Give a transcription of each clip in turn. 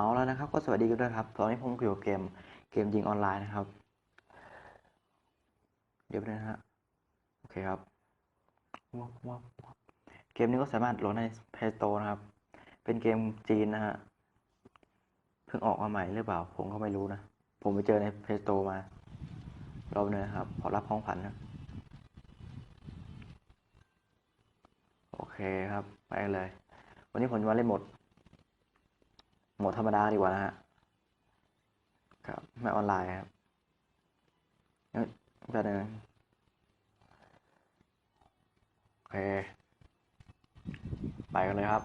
าแล้วนะครับ ก็สวัสดีกันด้วยครับ ตอนนี้ผมอยู่เกมเกมยิงออนไลน์นะครับ เดี๋ยวนะฮะโอเคครับว้าวว้าวว้าวเกมนี้ก็สามารถโหลดใน Play Store นะครับ เป็นเกมจีนนะฮะเพิ่งออกมาใหม่หรือเปล่า ผมก็ไม่รู้นะ ผมไปเจอใน Play Store มารอบนึงนะครับ ขอรับของขวัญนะโอเคครับ ไปเลย วันนี้ผมจะมาเล่นหมด โหมดธรรมดาดีกว่านะฮะครับไม่ออนไลน์ครับเอ้ยแป๊บนึงโอเค ไปกันเลยครับ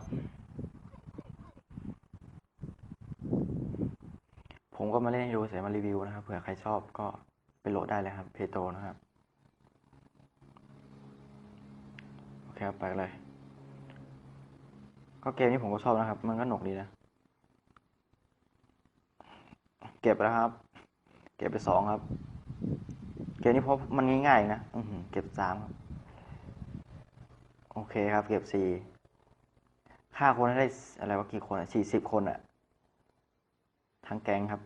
ผมก็มาเล่นให้ดูเสียมารีวิวนะครับเผื่อใครชอบก็ไปโหลดได้เลยครับ เพโตนะครับ โอเคครับ ไปกันเลย ก็เกมนี้ผมก็ชอบนะครับ มันก็หนุกดีนะ เก็บแล้วครับ เก็บไปสองครับ เกมนี้เพราะมันง่ายๆนะอืเก็บสามครับ โอเคครับ เก็บสี่ฆ่าคนให้ได้อะไรวะกี่คนอะสี่สิบคนอะ ทั้งแก๊งครับ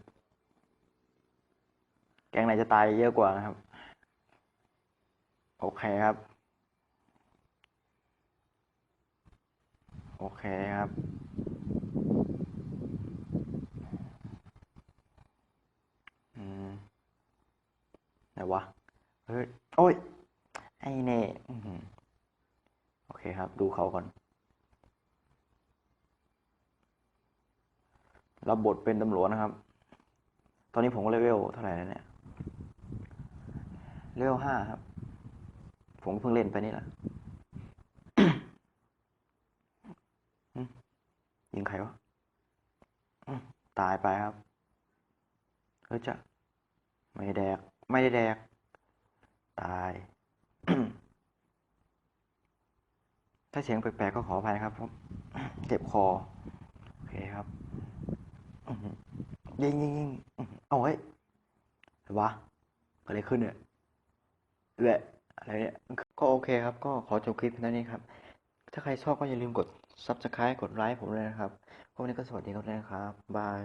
แก๊งไหนจะตายเยอะกว่านะครับ โอเคครับ โอเคครับ ไหนวะเฮ้ยโอ้ย ไอ้เน่โอเคครับ ดูเขาก่อน รับบทเป็นตำรวจนะครับ ตอนนี้ผมก็เลเวลเท่าไหร่แล้วเนี่ย เลเวลห้าครับ ผมเพิ่งเล่นไปนี่แหละยิงใครวะตายไปครับ เฮ้ยจะไม่แดก ไม่ได้แดก ตาย ถ้าเสียงแปลกๆก็ขออภัยนะครับผมเจ็บคอ โอเคครับยิงยิงยิงอื้อหือเอาเฮ้ยอะไรวะเกิดอะไรขึ้นเนี่ยเละอะไรเนี่ย ก็โอเคครับ ก็ขอจบคลิปเพียงเท่านี้ครับ ถ้าใครชอบก็อย่าลืมกด subscribe กดไลค์ผมเลยนะครับพวกนี้ก็สวัสดีครับนะครับ บาย